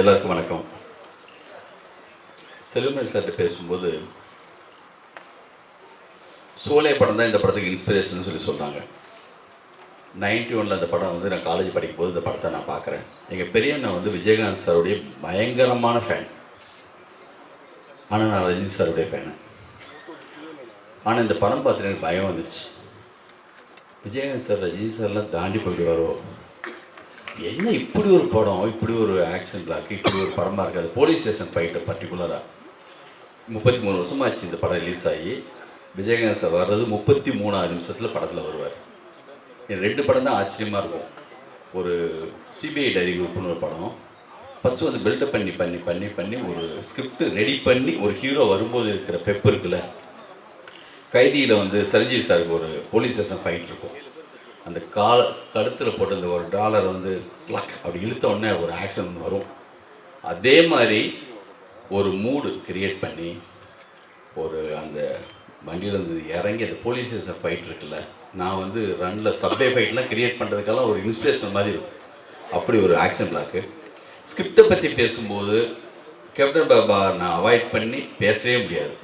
எல்லாருக்கும் வணக்கம். செல்வமணி சார்கிட்ட பேசும்போது சோலே படம் தான் இந்த படத்துக்கு இன்ஸ்பிரேஷன் சொல்லி சொல்கிறாங்க நைன்டி ஒனில் அந்த படம் வந்து நான் காலேஜ் படிக்கும்போது இந்த படத்தை நான் பார்க்குறேன். எங்கள் பெரியண்ணன் வந்து விஜயகாந்த் சாருடைய பயங்கரமான ஃபேன் ஆனால் நான் ரஜினி சாருடைய ஃபேனு ஆனால் இந்த படம் பார்த்துட்டு எனக்கு பயம் வந்துச்சு விஜயகாந்த் சார் ரஜினி சார்லாம் தாண்டி போயிடுவாரோ? என்ன இப்படி ஒரு படம் இப்படி ஒரு ஆக்ஷன் பிளாக் இப்படி ஒரு படமாக இருக்காது போலீஸ் ஸ்டேஷன் ஃபைட்டு பர்டிகுலராக முப்பத்தி மூணு வருஷமாச்சு இந்த படம் ரிலீஸ் ஆகி விஜயகாந்த் சார் வர்றது முப்பத்தி மூணாவது நிமிஷத்தில் படத்தில் வருவார். இது ரெண்டு படம் தான் ஆச்சரியமாக இருக்கும். ஒரு சிபிஐ டைரி குரூப்னு ஒரு படம். ஃபஸ்ட்டு வந்து பில்டப் பண்ணி பண்ணி பண்ணி பண்ணி ஒரு ஸ்கிரிப்ட் ரெடி பண்ணி ஒரு ஹீரோ வரும்போது இருக்கிற பெப் இருக்குல்ல? கைதியில் வந்து சரஞ்சீவி சாருக்கு ஒரு போலீஸ் ஸ்டேஷன் ஃபைட் இருக்கும். அந்த கால கழுத்தில் போட்டு அந்த ஒரு டாலர் வந்து கிளாக் அப்படி இழுத்த உடனே ஒரு ஆக்ஷன் வரும். அதே மாதிரி ஒரு மூடு கிரியேட் பண்ணி ஒரு அந்த வண்டியிலேருந்து இறங்கி அந்த போலீஸ் ஸ்டேஷன் ஃபைட் இருக்குல்ல நான் வந்து ரன்னில் சப்வே ஃபைட்லாம் கிரியேட் பண்ணுறதுக்கெல்லாம் ஒரு இன்ஸ்பிரேஷன் மாதிரி இருக்கும். அப்படி ஒரு ஆக்ஷன் பிளாக்கு ஸ்கிரிப்டை பற்றி பேசும்போது கேப்டன் பாபா நான் அவாய்ட் பண்ணி பேசவே முடியாது.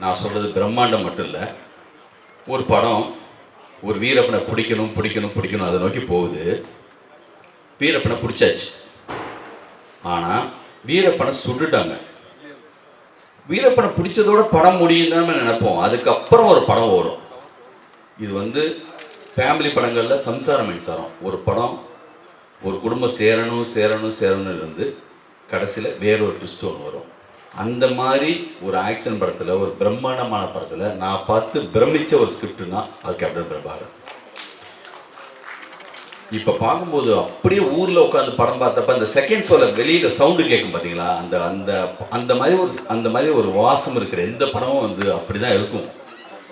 நான் சொல்கிறது பிரம்மாண்டம் மட்டும் இல்லை ஒரு படம் ஒரு வீரப்பனை பிடிக்கணும் பிடிக்கணும் பிடிக்கணும் அதை நோக்கி போகுது. வீரப்பனை பிடிச்சாச்சு. ஆனால் வீரப்பனை சுட்டுட்டாங்க. வீரப்பனை பிடிச்சதோட படம் முடியும் நினைப்போம். அதுக்கப்புறம் ஒரு படம் வரும் இது வந்து ஃபேமிலி படங்களில் சம்சாரம் மின்சாரம். ஒரு படம் ஒரு குடும்பம் சேரணும் சேரணும் சேரணும் இருந்து கடைசியில் வேறொரு ட்விஸ்ட் ஒன்று வரும். அந்த மாதிரி ஒரு ஆக்ஷன் படத்தில் ஒரு பிரம்மாண்டமான படத்தில் நான் பார்த்து பிரமிச்ச ஒரு ஸ்கிரிப்ட்னா அது கேப்டன் பிரபாகரன் இப்போ பார்க்கும்போது அப்படியே ஊரில் உட்காந்து படம் பார்த்தப்ப அந்த செகண்ட் ஷோல வெளியில் சவுண்டு கேட்கும் பார்த்தீங்களா அந்த அந்த அந்த மாதிரி ஒரு அந்த மாதிரி ஒரு வாசம் இருக்கிற எந்த படமும் வந்து அப்படி தான் இருக்கும்.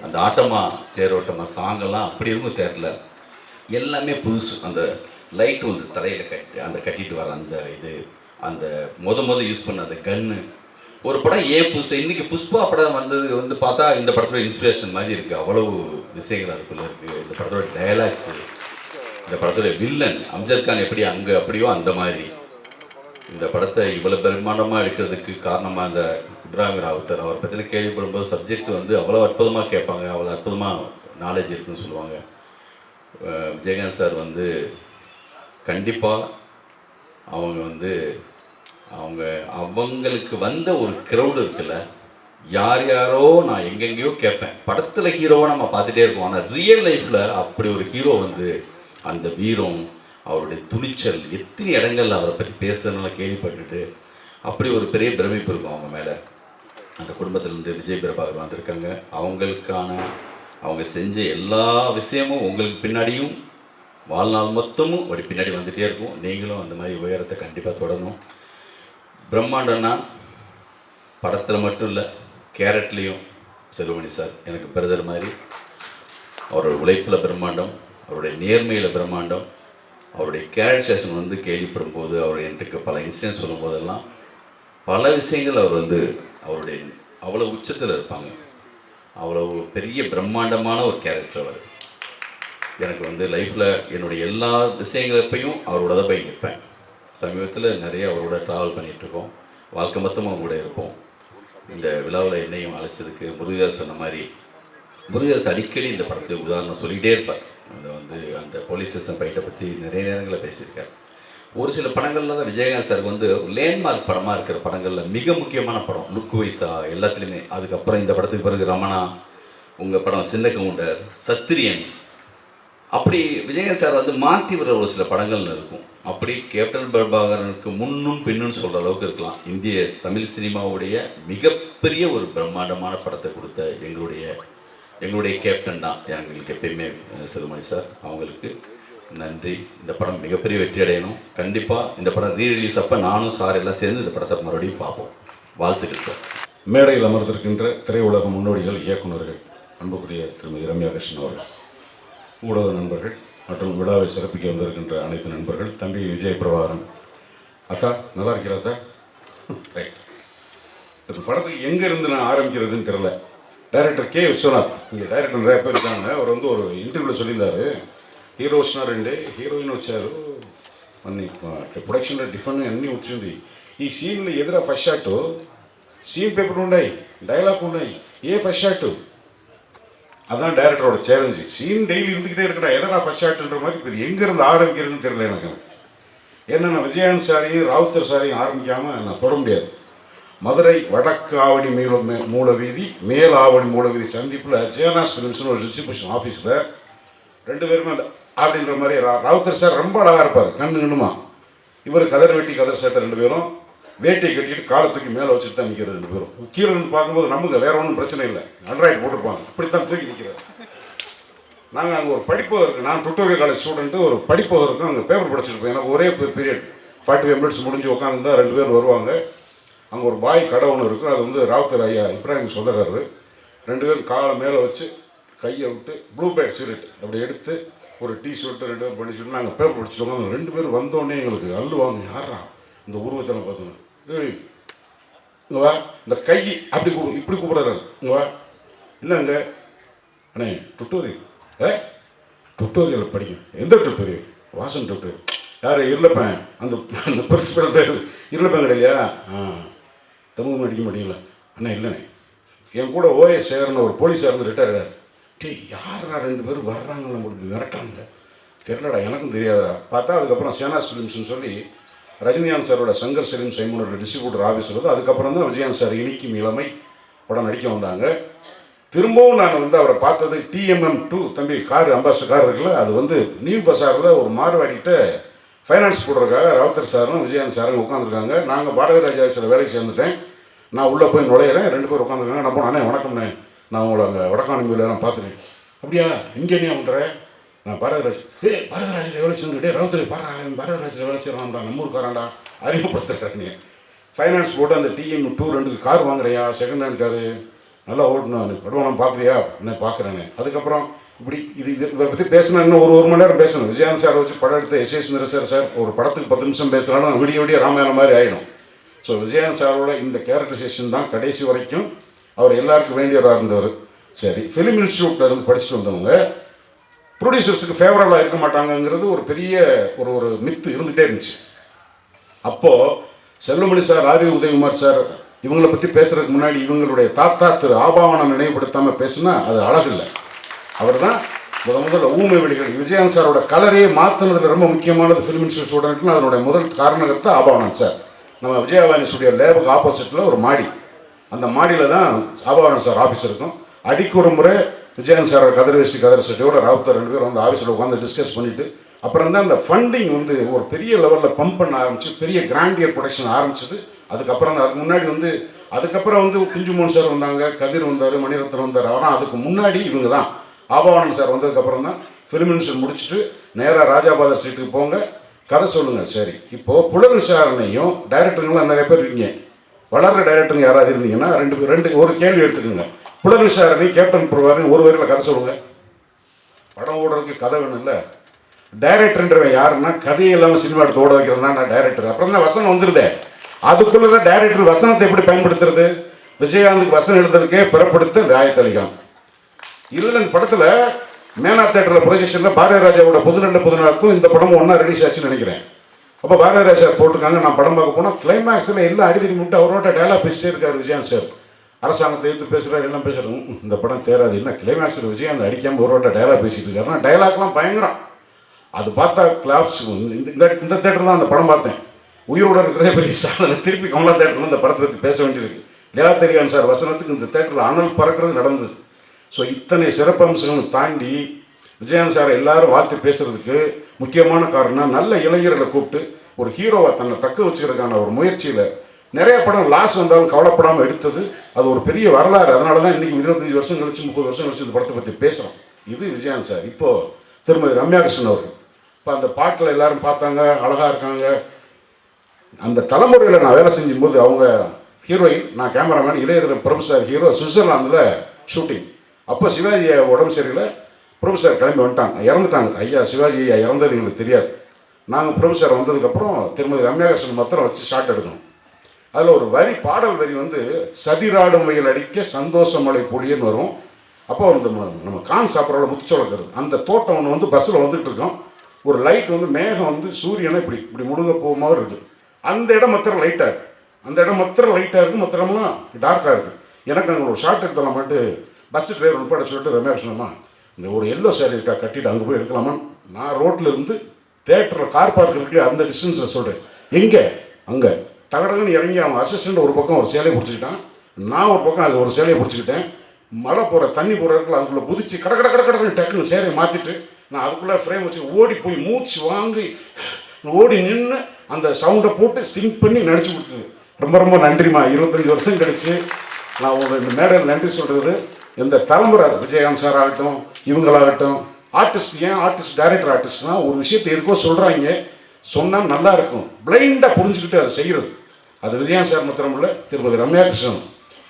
அந்த ஆட்டமா தேரோட்டமா சாங்கெல்லாம் அப்படி இருக்கும் தேரில் எல்லாமே புதுசு. அந்த லைட் வந்து தலையில் கட்டி அந்த கட்டிட்டு வர அந்த இது அந்த முத முத யூஸ் பண்ண அந்த கன்னு ஒரு படம் ஏ புஷ் இன்னைக்கு புஷ்பா படம் வந்தது வந்து பார்த்தா இந்த படத்தோட இன்ஸ்பிரேஷன் மாதிரி இருக்குது அவ்வளவு விஷயங்கள் அதுக்குள்ள இருக்குது இந்த படத்தோட டயலாக்ஸ் இந்த படத்தோட வில்லன் அம்ஜத் கான் எப்படி அங்கே அப்படியோ அந்த மாதிரி. இந்த படத்தை இவ்வளோ பிரம்மாண்டமாக எடுக்கிறதுக்கு காரணமாக அந்த இப்ராஹிம் ராவுத்தர். அவர் பத்தின கேள்விப்படும்போது சப்ஜெக்ட் வந்து அவ்வளோ அற்புதமாக கேட்பாங்க. அவ்வளோ அற்புதமாக நாலேஜ் இருக்குன்னு சொல்லுவாங்க. விஜயகாந்த் சார் வந்து கண்டிப்பாக அவங்க வந்து அவங்க அவங்களுக்கு வந்த ஒரு க்ரௌடு இருக்குல்ல யார் யாரோ நான் எங்கெங்கேயோ கேட்பேன். படத்தில் ஹீரோவை நம்ம பார்த்துட்டே இருக்கோம். ஆனால் ரியல் லைஃப்பில் அப்படி ஒரு ஹீரோ வந்து அந்த வீரம் அவருடைய துணிச்சல் எத்தனை இடங்கள்ல அவரை பற்றி பேசுறதுனால கேள்விப்பட்டுட்டு அப்படி ஒரு பெரிய பிரமிப்பு இருக்கும் அவங்க மேலே. அந்த குடும்பத்திலேருந்து விஜய் பிரபாகர் வந்திருக்காங்க. அவங்களுக்கான அவங்க செஞ்ச எல்லா விஷயமும் உங்களுக்கு பின்னாடியும் வாழ்நாள் மொத்தமும் அப்படி பின்னாடி வந்துகிட்டே இருக்கும். நீங்களும் அந்த மாதிரி உயரத்தை கண்டிப்பாக தொடரணும். பிரம்மாண்டம்னா படத்தில் மட்டும் இல்லை கேரட்லேயும் செல்வமணி சார் எனக்கு பிரதர் மாதிரி. அவரோட உழைப்பில் பிரம்மாண்டம் அவருடைய நேர்மையில் பிரம்மாண்டம் அவருடைய கேரக்டரேஷன் வந்து கேள்விப்படும் போது அவர் என்கிட்ட பல இன்சிடென்ட் சொல்லும் போதெல்லாம் பல விஷயங்கள் அவர் வந்து அவருடைய அவ்வளோ உச்சத்தில் இருப்பாங்க. அவ்வளோ பெரிய பிரம்மாண்டமான ஒரு கேரக்டர் அவர். எனக்கு வந்து லைஃப்பில் என்னுடைய எல்லா விஷயங்களப்பையும் அவரோட தான் போய் நிற்பேன் சமீபத்தில் நிறைய அவரோட ட்ராவல் பண்ணிகிட்ருக்கோம் வாழ்க்கை மொத்தமும் அவங்க கூட இருப்போம். இந்த விழாவில் என்னையும் அழைச்சதுக்கு முருகதாஸ் சொன்ன மாதிரி முருகதாஸ் அடிக்கடி இந்த படத்துக்கு உதாரணம் சொல்லிகிட்டே இருப்பார். அது வந்து அந்த போலீஸ் ஸ்டேஷன் ஃபைட்டை பற்றி நிறைய நேரங்களில் பேசியிருக்கார். ஒரு சில படங்கள்ல தான் விஜயகாந்த் சார் வந்து லேண்ட்மார்க் படமாக இருக்கிற படங்களில் மிக முக்கியமான படம் லுக் வைஸா எல்லாத்துலேயுமே. அதுக்கப்புறம் இந்த படத்துக்கு பிறகு ரமணா உங்கள் படம் சின்ன கவுண்டர் சத்திரியன். அப்படி விஜயகாந்த் சார் வந்து மாற்றி வர ஒரு சில படங்கள்னு இருக்கும். அப்படி கேப்டன் பிரபாகரனுக்கு முன்னும் பின்னும் சொல்கிற அளவுக்கு இருக்கலாம். இந்திய தமிழ் சினிமாவுடைய மிகப்பெரிய ஒரு பிரம்மாண்டமான படத்தை கொடுத்த எங்களுடைய எங்களுடைய கேப்டன் தான். எங்களுக்கு எப்பயுமே சிறுமணி சார் அவங்களுக்கு நன்றி. இந்த படம் மிகப்பெரிய வெற்றி அடையணும். கண்டிப்பாக இந்த படம் ரீ ரிலீஸ் அப்போ நானும் சார் எல்லாம் சேர்ந்து இந்த படத்தை மறுபடியும் பார்ப்போம். வாழ்த்துக்கள் சார். மேடையில் அமர்ந்திருக்கின்ற திரையுலக முன்னோடிகள் இயக்குநர்கள் அன்புக்குரிய திருமதி ரம்யா கிருஷ்ணன் அவர்கள் ஊடக நண்பர்கள் மற்றும் விழாவை சிறப்பிக்க வந்திருக்கின்ற அனைத்து நண்பர்கள் தம்பி விஜய் பிரபாகரன் அத்தா நல்லா இருக்கிறா அத்தா ரைட் இந்த படத்துக்கு எங்கேருந்து நான் ஆரம்பிக்கிறதுன்னு தெரில டைரக்டர் கே விஸ்வநாத் இங்கே டைரக்டர் நிறைய பேர் இருக்காங்க அவர் வந்து ஒரு இன்டர்வியூவில் சொல்லியிருந்தாரு హీరో వచ్చినారండి హీరోయిన్ వచ్చారు అన్ని ప్రొడక్షన్లో డిఫరెంట్ అన్నీ వచ్చింది ఈ సీన్లు ఎదురా ఫస్ట్ షాట్ సీన్ పేపర్ ఉన్నాయి డైలాగ్ ఉన్నాయి ఏ ஃபர்ஸ்ட் ஷாட்டு அதுதான் டைரக்டரோட சேலஞ்சு சீன் டெய்லி இருந்துக்கிட்டே இருக்கடா. எதனா ஃபர்ஸ்ட் ஷாட்டுன்ற மாதிரி இப்போ எங்கேருந்து ஆரம்பிக்கிறதுன்னு தெரியல எனக்கு. ஏன்னா நான் விஜயன் சாரையும் ராவுத்தர் சாரையும் ஆரம்பிக்காமல் நான் தொட முடியாது. மதுரை வடக்கு ஆவணி மீள மே- மேல் ஆவணி மூலவீதி சந்திப்பில் ஜெயநாஸ் ஃபிலிம்ஸ்னு ஒரு டிஸ்ட்ரிபியூஷன் ஆஃபீஸில் ரெண்டு பேருமே அந்த அப்படின்ற மாதிரி ரா- ராவுத்தர் சார் ரொம்ப அழகாக இருப்பார். கண்ணு கண்ணுமா. இவர் கதர் வெட்டி கதர் சேர்த்த ரெண்டு பேரும். வேட்டையை கட்டிட்டு காலத்துக்கு மேலே வச்சுட்டு தான் நிற்கிற ரெண்டு பேரும். கீழே பார்க்கும்போது நமக்கு வேற ஒன்றும் பிரச்சனை இல்லை. அண்ட்ராய்டு போட்டிருப்பாங்க. அப்படித்தான் தூக்கி நிற்கிறார் நாங்கள் அங்கே ஒரு படிப்பதற்கு நான் டுட்டோரியல் காலேஜ் ஸ்டூடெண்ட்டு ஒரு படிப்பதற்கும் அங்கே பேப்பர் படிச்சிருப்போம் எனக்கு ஒரே பீரியட் ஃபார்ட்டி ஃபைவ் மினிட்ஸ் முடிஞ்சு உட்காந்துருந்தா ரெண்டு பேர் வருவாங்க. அங்கே ஒரு பாய் கடை ஒன்று இருக்கும் அது வந்து ராவுத்தர் ஐயா இப்ராஹிம் சொந்தக்காரர். ரெண்டு பேரும் காலை மேலே வச்சு கையை விட்டு ப்ளூ பேட் சிகரெட் அப்படி எடுத்து ஒரு டீ ஷர்ட்டு ரெண்டு பேரும் படிச்சுட்டு நாங்கள் பேப்பர் படிச்சுட்டு ரெண்டு பேர் வந்தோடனே எங்களுக்கு அள்ளுவாங்க. யாரா இந்த உருவத்தில் பார்த்தோன்னா இங்கே வா. இந்த கை அப்படி கூப்பிடு இப்படி கூப்பிடுறாரு. இங்கே வா. இல்லைங்க அண்ணே டுட்டோரியல் ஏ? டுட்டோரியல் படிக்கும் எந்த டுட்டோரியல் வாசன் டுட்டோரியல் யார்? இருளப்பேன். அந்த பிரின்சிபல் பேர். இருளப்பேன் கிடையா? ஆ. தமிழ் அடிக்க மாட்டீங்களா? அண்ணா இல்லைண்ணே. என் கூட ஓஎஸ் சேர்னு ஒரு போலீஸார் இருந்து ரிட்டையர் ஆகிறார் டேய் யாரா ரெண்டு பேரும் வர்றாங்க நம்மளுக்கு மிரட்டாங்க தெரிலடா எனக்கும் தெரியாதா பார்த்தா அதுக்கப்புறம் சேனா ஃபிலிம்ஸ்னு சொல்லி ரஜினிகாந்த் சாரோட சங்கர் சலீம் சைமனோட டிஸ்ட்ரிபியூட்டர் ஆஃபீஸ் வருது அதுக்கப்புறம் தான் விஜயகாந்த் சார் இனிக்கும் இளமை படம் நடிக்க வந்தாங்க. திரும்பவும் நான் வந்து அவரை பார்த்தது டிஎம்எம் டூ தம்பி கார் அம்பாஸ்டர் கார் இருக்குல்ல அது வந்து நியூ பஸாரில் ஒரு மார்வாடிக்கிட்ட ஃபைனான்ஸ் போடுறதுக்காக ராவுத்தர் சாரும் விஜயகாந்த் சாரும் உட்காந்துருக்காங்க நாங்கள் பாரதிராஜா சார் வேலைக்கு சேர்ந்துட்டேன். நான் உள்ளே போய் நுழையிறேன். ரெண்டு பேரும் உட்காந்துருக்காங்க நான் போனேன் அண்ணே வணக்கம்ண்ணே. நான் உங்களை அங்கே வடக்கானம்பியில் பார்த்துட்டேன். அப்படியா இங்கே என்ன பண்ணுறேன் நான் பரதராஜ் ஏ பரதராஜ் எவ்வளோ டே ராவுத்தர் பாரா பரதராஜ் வேலை செய்கிறான்டா நம்ம ஊருக்காரான்டா அறிமுகப்படுத்துறேன். நீ ஃபைனான்ஸ் போட்டு அந்த டிஎம் டூ ரெண்டுக்கு கார் வாங்குறியா செகண்ட் ஹேண்ட் காரு? நல்லா ஓட்டணும் படுவானம் பார்க்குறியா? என்ன பார்க்குறேன்னு அதுக்கப்புறம் இப்படி இது இது இதை பற்றி பேசினா இன்னும் ஒரு ஒரு மணி நேரம் பேசணும். விஜயகாந்த் சார் வச்சு படம் எடுத்த S A Sundara sir sir ஒரு படத்துக்கு பத்து நிமிஷம் பேசுகிறாலும் விடிய விடிய ராமாயணம் மாதிரி ஆகிடும் ஸோ விஜயகாந்த் சாரோட இந்த கேரக்டரைசேஷன் தான் கடைசி வரைக்கும் அவர் எல்லாருக்கும் வேண்டியவராக இருந்தவர். சரி ஃபிலிம் இன்ஸ்டியூட்டில் இருந்து படிச்சுட்டு வந்தவங்க ப்ரொடியூசர்ஸுக்கு ஃபேவரபுளாக இருக்க மாட்டாங்கங்கிறது ஒரு பெரிய ஒரு ஒரு மித்து இருந்துகிட்டே இருந்துச்சு. அப்போது செல்வமணி சார் ஆதி உதயகுமார் சார் இவங்களை பற்றி பேசுகிறதுக்கு முன்னாடி இவங்களுடைய தாத்தா திரு ஆபாவனம் நினைவுபடுத்தாமல் பேசுனா அது அழகில்லை. அவர் தான் முத முதல்ல ஊமை வெடிகள் விஜயகாந்த் சாரோட கலரையே மாற்றினதில் ரொம்ப முக்கியமானது ஃபிலிம் இன்ஸ்டியூட் ஸ்டூடெண்ட்னு அதனுடைய முதல் காரணகர்த்தா ஆபாவனம் சார். நம்ம விஜயவாணி ஸ்டுடியோ லேபுக்கு ஆப்போசிட்டில் ஒரு மாடி. அந்த மாடியில் தான் ஆபாவனம் சார் ஆஃபீஸ் இருக்கும். அடிக்கு ஒரு முறை விஜயன் சாரோட கதிர் வேஷ்டி கதிர் சட்டியோட ராவுத்தர் ரெண்டு பேரும் வந்து ஆஃபீஸில் உட்காந்து டிஸ்கஸ் பண்ணிட்டு அப்புறம் தான் அந்த ஃபண்டிங் வந்து ஒரு பெரிய லெவலில் பம்ப் பண்ண ஆரம்பிச்சு பெரிய கிராண்டியர் ப்ரொடக்ஷன் ஆரம்பிச்சது. அதுக்கப்புறம் அதுக்கு முன்னாடி வந்து அதுக்கப்புறம் வந்து குஞ்சுமோகன் சார் வந்தாங்க கதிர் வந்தார் மணிரத்னம் வந்தார். ஆனால் அதுக்கு முன்னாடி இவங்க தான் ஆபவானன் சார் வந்ததுக்கப்புறம் தான் ஃபிலிம் இன்ஸ்டியூட் முடிச்சுட்டு நேராக ராஜாபாதர் சீட்டுக்கு போங்க. கதை சொல்லுங்கள் சரி. இப்போது புலர் விசாரணையும் டைரக்டருங்களாம் நிறைய பேர் இருக்கீங்க. வளர்ற டைரக்டருங்க யாராவது இருந்தீங்கன்னா ரெண்டு பேர் ரெண்டு ஒரு கேள்வி எடுத்துக்கோங்க. புலர் விசாரணை கேப்டன் பிரபாகரன் ஒரு வரையில் கதை சொல்லுவேன் படம் ஓடுறதுக்கு கதை வேணும் இல்லை டைரக்டர்ன்றவன் யாருன்னா கதையை இல்லாமல் சினிமா எடுத்து ஓட வைக்கிறதுனா நான் டைரக்டர் அப்புறம் தான் வசனம் வந்துருதே. அதுக்குள்ள டைரக்டர் வசனத்தை எப்படி பயன்படுத்துறது? விஜயகாந்துக்கு வசனம் எழுதுறதுக்கே பிறப்படுத்த ராயத்தளிகம் இதில் இந்த படத்தில் மேனா தேட்டரில் ப்ரொஜெக்ஷனில் பாரதிய ராஜாவோட பொதுநல பொதுநலத்தும் இந்த படமும் ஒன்றா ரிலீஸ் ஆச்சுன்னு நினைக்கிறேன். அப்போ பாரதிய ராஜா போட்டிருக்காங்க. நான் படம் பார்க்க போனால் கிளைமேக்ஸில் எல்லாம் அடிதடி முட்டு அவரோட டயலாக் பேசிட்டே இருக்கார் விஜயகாந்த் சார். அரசாங்கத்தை எடுத்து பேசுகிறாரு எல்லாம் பேசுகிறோம் இந்த படம் தேராது. என்ன கிளைமேக்ஸில் அந்த அடிக்காமல் ஒரு வாட்ட டயலாக் பேசிட்டு இருக்காருன்னா டயலாக்லாம் பயங்கரம். அது பார்த்தா கிளாப்ஸ் இந்த இந்த இந்த தேட்டர் தான் அந்த படம் பார்த்தேன். உயிரோட இருக்கிறதே பெரிய சாதனை. திருப்பி கமலா தேட்டரில் இந்த படத்தை பற்றி பேச வேண்டியிருக்கு. லீலா தெரியான் சார் வசனத்துக்கு இந்த தேட்டரில் அனல் பறக்கிறது நடந்தது. ஸோ இத்தனை சிறப்பம்சங்களும் தாண்டி விஜயகாந்த் சார் எல்லாரும் வாழ்த்து பேசுறதுக்கு முக்கியமான காரணம் நல்ல இளைஞர்களை கூப்பிட்டு ஒரு ஹீரோவை தன்னை தக்க வச்சுக்கிறதுக்கான ஒரு முயற்சியில் நிறைய படம் லாஸ் வந்தாலும் கவலைப்படாமல் எடுத்தது. அது ஒரு பெரிய வரலாறு. அதனால தான் இன்னைக்கு இருபத்தஞ்சு வருஷம் கழிச்சு முப்பது வருஷம் கழிச்சு இந்த படத்தை பற்றி பேசுகிறோம் இது விஜயான் சார். இப்போ திருமதி ரம்யா கிருஷ்ணன் அவர்கள். இப்போ அந்த பாட்டில் எல்லாரும் பார்த்தாங்க அழகாக இருக்காங்க. அந்த தலைமுறையில் நான் வேலை செஞ்சும்போது அவங்க ஹீரோயின் நான் cameraman Ilayathara Prabhu sir hero சுவிட்சர்லாந்தில் ஷூட்டிங் அப்போ சிவாஜி உடம்பு சரியில்லை. பிரபு சார் கிளம்பி வந்துட்டாங்க. இறந்துட்டாங்க. ஐயா சிவாஜி ஐயா இறந்தது எங்களுக்கு தெரியாது. நாங்கள் பிரபு சார் வந்ததுக்கப்புறம் திருமதி ரம்யா கிருஷ்ணன் மாத்திரம் வச்சு ஷாட் எடுக்கணும். அதில் ஒரு வரி பாடல் வரி வந்து சதிராடும் வயல் அடிக்க சந்தோஷ மலை பொடியன்னு வரும். அப்போ அந்த நம்ம கான் சாப்பிட்றோட முத்துச்சோளக்கிறது அந்த தோட்டம் ஒன்று வந்து பஸ்ஸில் வந்துட்டு இருக்கோம். ஒரு லைட் வந்து மேகம் வந்து சூரியனை இப்படி இப்படி முழுங்க போக மாதிரி இருக்குது அந்த இடம் மாத்திரம் லைட்டாக இருக்குது அந்த இடம் மாத்திரம் லைட்டாக இருக்குது மற்றமெல்லாம் டார்க்காக இருக்குது எனக்கு அங்கே ஒரு ஷார்ட் எடுத்துலாமான்ட்டு பஸ் டிரைவர் உட்பட சொல்லிட்டு ரமேஷ் சொன்னமா இந்த ஒரு எல்லோ சேரீ இருக்கா கட்டிட்டு அங்கே போய் எடுக்கலாமா? நான் ரோட்டில் இருந்து தேட்டரில் கார் பார்க் இருக்கு அந்த டிஸ்டன்ஸில் சொல்கிறேன் எங்கே? அங்கே. டகடகன்னு இறங்கி அவன் அசிஸ்டண்ட் ஒரு பக்கம் ஒரு சேலையை பிடிச்சிக்கிட்டான். நான் ஒரு பக்கம் அது ஒரு சேலையை பிடிச்சிக்கிட்டேன். மழை போகிற தண்ணி போகிற இடத்துல அதுக்குள்ளே குதிச்சு கட கட கட கடன்னு டக்குன்னு சேலையை மாற்றிட்டு நான் அதுக்குள்ளே ஃப்ரேம் வச்சு ஓடி போய் மூச்சு வாங்கி ஓடி நின்று அந்த சவுண்டை போட்டு சிங்க் பண்ணி நடிச்சு கொடுத்தது. ரொம்ப ரொம்ப நன்றிம்மா. இருபத்தஞ்சி வருஷம் கழிச்சு நான் உங்க இந்த மேடையில் நன்றி சொல்கிறது இந்த தலைமுறை விஜயகாந்த் சார் ஆகட்டும் இவங்களாகட்டும் ஆர்டிஸ்ட் ஏன் ஆர்டிஸ்ட் டைரக்டர் ஆர்டிஸ்ட்னா ஒரு விஷயத்தை இருக்கோ சொல்கிறாங்க சொன்னால் நல்லா இருக்கும். பிளைண்டாக புரிஞ்சுக்கிட்டு அதை செய்கிறது அது விஜயகாந்த் சார் மாத்திரம் இல்லை திருமதி ரம்யா கிருஷ்ணன்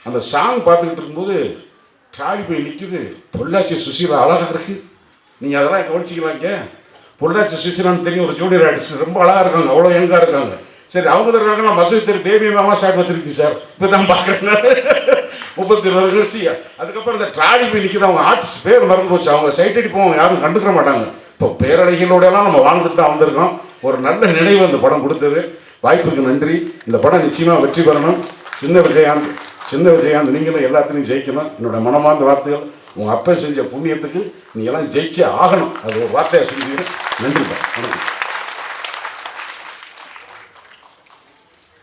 அந்த சாங் பார்த்துக்கிட்டு இருக்கும்போது ட்ராலி போய் நிற்குது பொள்ளாச்சி சுசீலா அழகாக இருக்கு. நீங்கள் அதெல்லாம் கவனிச்சிக்கலாங்க பொள்ளாச்சி சுசீலான்னு தெரியும் ஒரு ஜூனியர் ஆர்டிஸ்ட் ரொம்ப அழகாக இருக்காங்க அவ்வளோ யங்காக இருக்காங்க. சரி அவங்க தான் நான் மசூதி தெரு பேபி மாமா ஷாட் வச்சிருக்கீங்க சார். இப்போ தான் பார்க்குறேன் முப்பத்தி இருபது கழிச்சு அதுக்கப்புறம் இந்த ட்ராலி போய் நிற்கிது அவங்க ஆர்டிஸ்ட் பேர் மறந்து போச்சு. அவங்க சைட் அடி போவாங்க யாரும் கண்டுக்கிற மாட்டாங்க. இப்போ பேரடைகளோடலாம் நம்ம வாழ்ந்துட்டு தான் வந்திருக்கோம். ஒரு நல்ல நினைவு அந்த படம் கொடுத்தது. வாய்ப்புக்கு நன்றி. இந்த படம் நிச்சயமாக வெற்றி பெறணும். சின்ன விஜயாந்த் சின்ன விஜயாந்த் நீங்களும் எல்லாத்துலையும் ஜெயிக்கணும். என்னோட மனமார்ந்த வார்த்தைகள் உங்கள் அப்பா செஞ்ச புண்ணியத்துக்கு நீ எல்லாம் ஜெயிச்சே ஆகணும். அது ஒரு வார்த்தையாக செஞ்சீங்க நன்றிப்பா வணக்கம்.